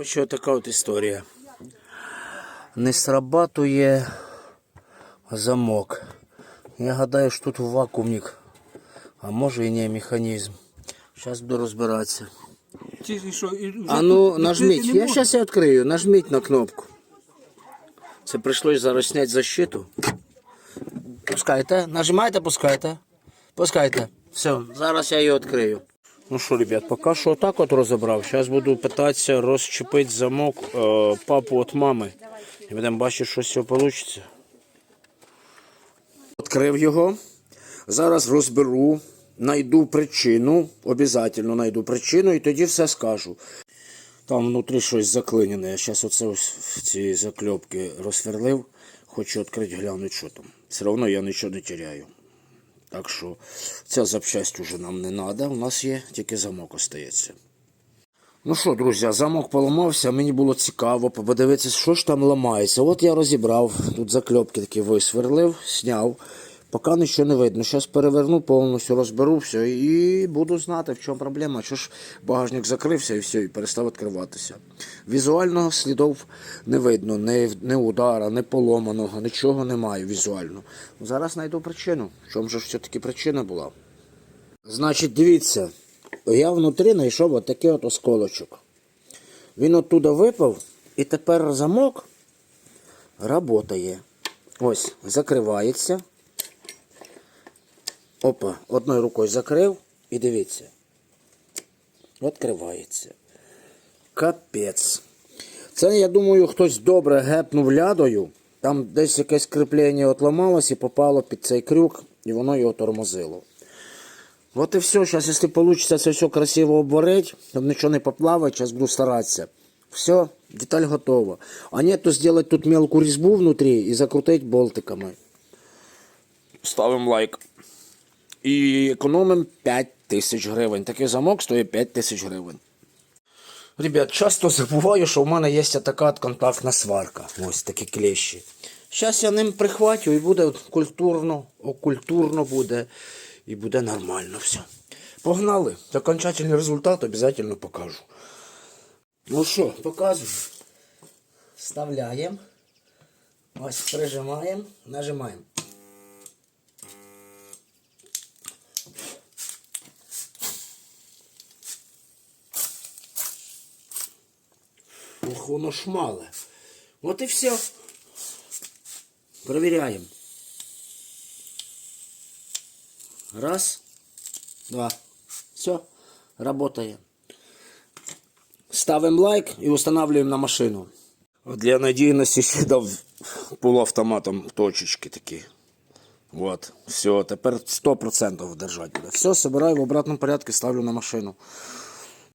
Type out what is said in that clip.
Коротше, така от історія. Не срабатує замок. Я гадаю, що тут вакуумник. А може і не механізм. Зараз буду розбиратися. А ну нажміть. Я зараз я відкрию. Нажміть на кнопку. Це прийшлось зараз зняти защиту. Пускайте. Нажимайте, пускайте. Пускайте. Все, зараз я її відкрию. Ну що, ребят, поки що отак от розібрав. Зараз буду питатися розчепити замок е, папу від мами. І будемо бачити, що з цього вийде. Відкрив його. Зараз розберу, знайду причину, обов'язково знайду причину і тоді все скажу. Там внутрі щось заклинене. Я зараз оце ось в ці закльопки розсверлив. Хочу відкрити, глянути, що там. Все одно я нічого не теряю. Так що ця запчасть уже нам не треба. У нас є тільки замок остається. Ну що, друзі, замок поламався, мені було цікаво подивитися, що ж там ламається. От я розібрав, тут закльопки такі висверлив, зняв. Поки нічого не видно. Зараз переверну, повністю розберу все і буду знати, в чому проблема. Що ж багажник закрився і все, і перестав відкриватися. Візуально слідів не видно, ні, ні удара, ні поломаного, нічого немає візуально. Зараз знайду причину. В чому ж все-таки причина була? Значить, дивіться, я внутрі знайшов отакий от осколочок. Він оттуда випав, і тепер замок працює. Ось, закривається. Опа, одною рукою закрив і дивіться. Відкривається. Капець. Це, я думаю, хтось добре гепнув лядою. Там десь якесь кріплення отламалось і попало під цей крюк, і воно його тормозило. Вот и все. Сейчас, если получится це все красиво обварить, щоб нічого не поплавать, сейчас буду старатися. Все, деталь готова. А нет, то сделать тут мелкую різьбу внутрі і закрутить болтиками. Ставимо лайк. І економимо 5 тисяч гривень. Такий замок стоїть 5 тисяч гривень. Ребят, часто забуваю, що в мене є така контактна сварка. Ось такі клещі. Зараз я ним прихватю і буде культурно, окультурно буде. І буде нормально все. Погнали. Окончательний результат обов'язково покажу. Ну що, показую. Вставляємо. Ось прижимаємо, нажимаємо. Ох, воно шмале. От і все. Провіряємо. Раз, два. Все, работает. Ставим лайк і устанавливаем на машину. Для надійності ще дав полуавтоматом точечки такі. Вот, все, тепер 100% держать буде. Все, собираю в обратному порядку, ставлю на машину.